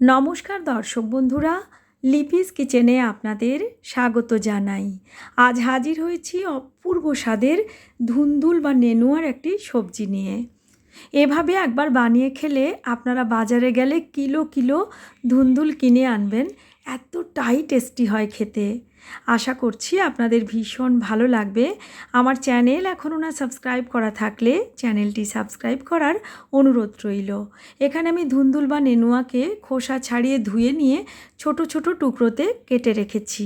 নমস্কার দর্শক বন্ধুরা, লিপিস কিচেনে আপনাদের স্বাগত জানাই। আজ হাজির হয়েছি অপূর্ব স্বাদের ধুন্দুল বা নেনুয়ার একটি সবজি নিয়ে। এভাবে একবার বানিয়ে খেলে আপনারা বাজারে গেলে কিলো কিলো ধুন্দুল কিনে আনবেন। এতটাই টেস্টি হয় খেতে। আশা করছি আপনাদের ভীষণ ভালো লাগবে। আমার চ্যানেল এখনও না সাবস্ক্রাইব করা থাকলে চ্যানেলটি সাবস্ক্রাইব করার অনুরোধ রইল। এখানে আমি ধুন্দুল বা নেনুয়াকে খোসা ছাড়িয়ে ধুয়ে নিয়ে ছোট ছোট টুকরোতে কেটে রেখেছি।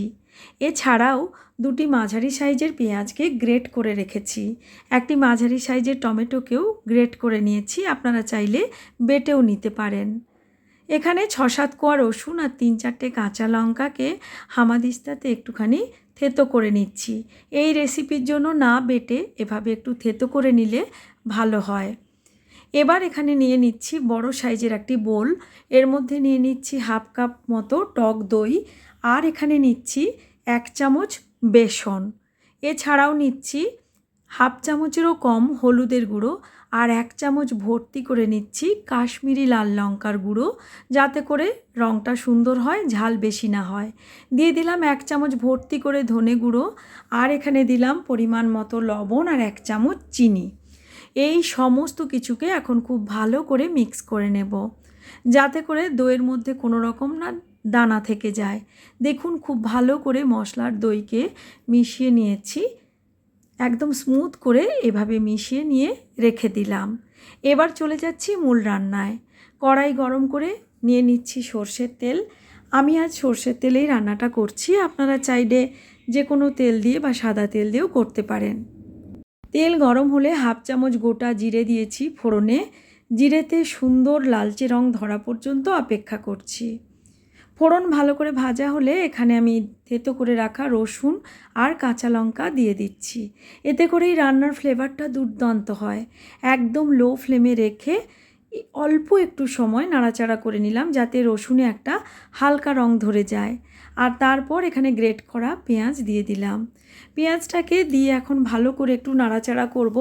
এছাড়াও দুটি মাঝারি সাইজের পেঁয়াজকে গ্রেট করে রেখেছি। একটি মাঝারি সাইজের টমেটোকেও গ্রেট করে নিয়েছি, আপনারা চাইলে বেটেও নিতে পারেন। এখানে ছ সাত কোয়া রসুন আর তিন চারটে কাঁচা লঙ্কাকে হামাদিস্তাতে একটুখানি থেতো করে নিচ্ছি। এই রেসিপির জন্য না বেটে এভাবে একটু থেতো করে নিলে ভালো হয়। এবার এখানে নিয়ে নিচ্ছি বড় সাইজের একটি বোল। এর মধ্যে নিয়ে নিচ্ছি হাফ কাপ মতো টক দই আর এখানে নিচ্ছি এক চামচ বেসন। এছাড়াও নিচ্ছি হাফ চামচেরও কম হলুদের গুঁড়ো আর এক চামচ ভর্তি করে নিচ্ছি কাশ্মীরি লাল লঙ্কার গুঁড়ো যাতে করে রঙটা সুন্দর হয়, ঝাল বেশি না হয়। দিয়ে দিলাম এক চামচ ভর্তি করে ধনে গুঁড়ো আর এখানে দিলাম পরিমাণ মতো লবণ আর এক চামচ চিনি। এই সমস্ত কিছুকে এখন খুব ভালো করে মিক্স করে নেব। যাতে করে দইয়ের মধ্যে কোনো রকম না দানা থেকে যায়। দেখুন খুব ভালো করে মশলার দইকে মিশিয়ে নিয়েছি। একদম স্মুথ করে এভাবে মিশিয়ে নিয়ে রেখে দিলাম। এবার চলে যাচ্ছি মূল রান্নায়। কড়াই গরম করে নিয়ে নিচ্ছি সর্ষের তেল। আমি আজ সর্ষের তেলেই রান্নাটা করছি। আপনারা চাইলে যে কোনো তেল দিয়ে বা সাদা তেল দিয়েও করতে পারেন। তেল গরম হলে হাফ চামচ গোটা জিরে দিয়েছি ফোড়নে। জিরেতে সুন্দর লালচে রং ধরা পর্যন্ত অপেক্ষা করছি। ফোড়ন ভালো করে ভাজা হলে এখানে আমি থেতো করে রাখা রসুন আর কাঁচা লঙ্কা দিয়ে দিচ্ছি। এতে করেই রান্নার ফ্লেভারটা দুর্দান্ত হয়। একদম লো ফ্লেমে রেখে অল্প একটু সময় নাড়াচাড়া করে নিলাম যাতে রসুনে একটা হালকা রং ধরে যায়। আর তারপর এখানে গ্রেট করা পেঁয়াজ দিয়ে দিলাম। পেঁয়াজটাকে দিয়ে এখন ভালো করে একটু নাড়াচাড়া করব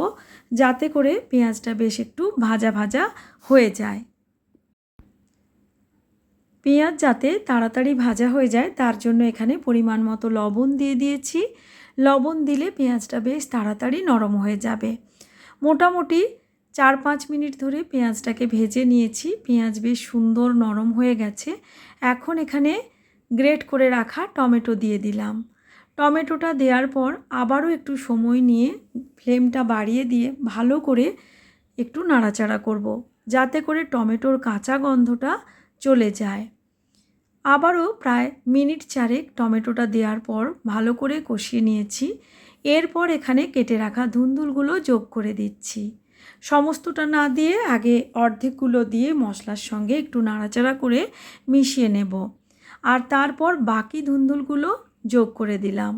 যাতে করে পেঁয়াজটা বেশ একটু ভাজা ভাজা হয়ে যায়। পেঁয়াজ যাতে তাড়াতাড়ি ভাজা হয়ে যায়, তার জন্য এখানে পরিমাণ মতো লবণ দিয়ে দিয়েছি। লবণ দিলে পেঁয়াজটা বেশ তাড়াতাড়ি নরম হয়ে যাবে। মোটামুটি চার পাঁচ মিনিট ধরে পেঁয়াজটাকে ভেজে নিয়েছি। পেঁয়াজ বেশ সুন্দর নরম হয়ে গেছে। এখন এখানে গ্রেট করে রাখা টমেটো দিয়ে দিলাম। টমেটোটা দেওয়ার পর আবারও একটু সময় নিয়ে ফ্লেমটা বাড়িয়ে দিয়ে ভালো করে একটু নাড়াচাড়া করব। যাতে করে টমেটোর কাঁচা গন্ধটা চলে যায়। আবারও প্রায় মিনিট চারেক টমেটোটা দেওয়ার পর ভালো করে কষিয়ে নিয়েছি। এরপর এখানে কেটে রাখা ধুন্দুলগুলো যোগ করে দিচ্ছি। সমস্তটা না দিয়ে আগে অর্ধেকগুলো দিয়ে মশলার সঙ্গে একটু নাড়াচাড়া করে মিশিয়ে নেব। আর তারপর বাকি ধুন্দুলগুলো যোগ করে দিলাম।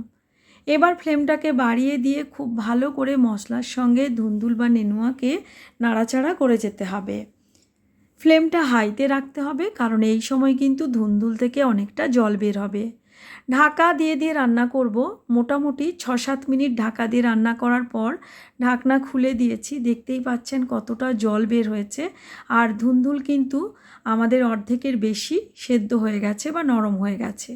এবার ফ্লেমটাকে বাড়িয়ে দিয়ে খুব ভালো করে মশলার সঙ্গে ধুন্দুল বা নেনুয়াকে নাড়াচাড়া করে যেতে হবে। ফ্লেমটা হাইতে রাখতে হবে, কারণ এই সময় কিন্তু ধুন্দুল থেকে অনেকটা জল বের হবে। ঢাকা দিয়ে দিয়ে রান্না করব। মোটামুটি ছ সাত মিনিট ঢাকা দিয়ে রান্না করার পর ঢাকনা খুলে দিয়েছি। দেখতেই পাচ্ছেন কতটা জল বের হয়েছে। আর ধুন্দুল কিন্তু আমাদের অর্ধেকের বেশি সেদ্ধ হয়ে গেছে বা নরম হয়ে গেছে।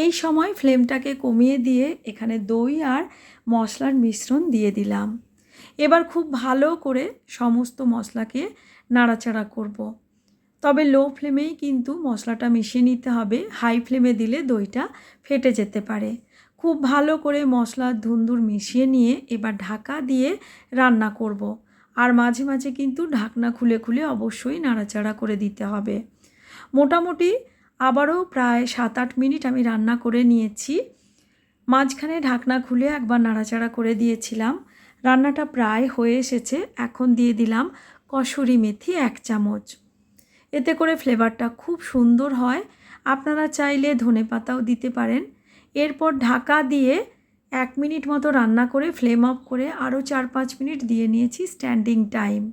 এই সময় ফ্লেমটাকে কমিয়ে দিয়ে এখানে দই আর মশলার মিশ্রণ দিয়ে দিলাম। এবার খুব ভালো করে সমস্ত মশলাকে নাড়াচাড়া করব। তবে লো ফ্লেমেই কিন্তু মশলাটা মিশিয়ে নিতে হবে। হাই ফ্লেমে দিলে দইটা ফেটে যেতে পারে। খুব ভালো করে মশলার ধুন্দুর মিশিয়ে নিয়ে এবার ঢাকা দিয়ে রান্না করব। আর মাঝে মাঝে কিন্তু ঢাকনা খুলে খুলে অবশ্যই নাড়াচাড়া করে দিতে হবে। মোটামুটি আবারও প্রায় সাত আট মিনিট আমি রান্না করে নিয়েছি। মাঝখানে ঢাকনা খুলে একবার নাড়াচাড়া করে দিয়েছিলাম। রান্নাটা প্রায় হয়ে এসেছে। এখন দিয়ে দিলাম কসুরি মেথি এক চামচ। এতে করে ফ্লেভারটা খুব সুন্দর হয়। আপনারা চাইলে ধনে পাতাও দিতে পারেন। এরপর ঢাকা দিয়ে এক মিনিট মতো রান্না করে ফ্লেম অফ করে আরও চার পাঁচ মিনিট দিয়ে নিয়েছি স্ট্যান্ডিং টাইম।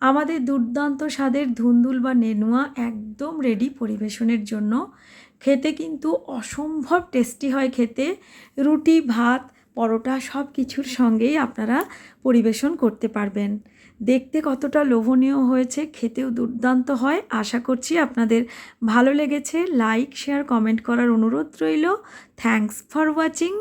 আমাদের দুর্দান্ত স্বাদের ধুন্দুল বা নেনুয়া একদম রেডি পরিবেশনের জন্য। খেতে কিন্তু অসম্ভব টেস্টি হয় খেতে। রুটি, ভাত, পরোটা সব কিছুর সঙ্গেই আপনারা পরিবেশন করতে পারবেন। দেখতে কতটা লোভনীয় হয়েছে খেতেও দুর্দান্ত হয়। আশা করছি আপনাদের ভালো লেগেছে। লাইক শেয়ার কমেন্ট করার অনুরোধ রইল। Thanks for watching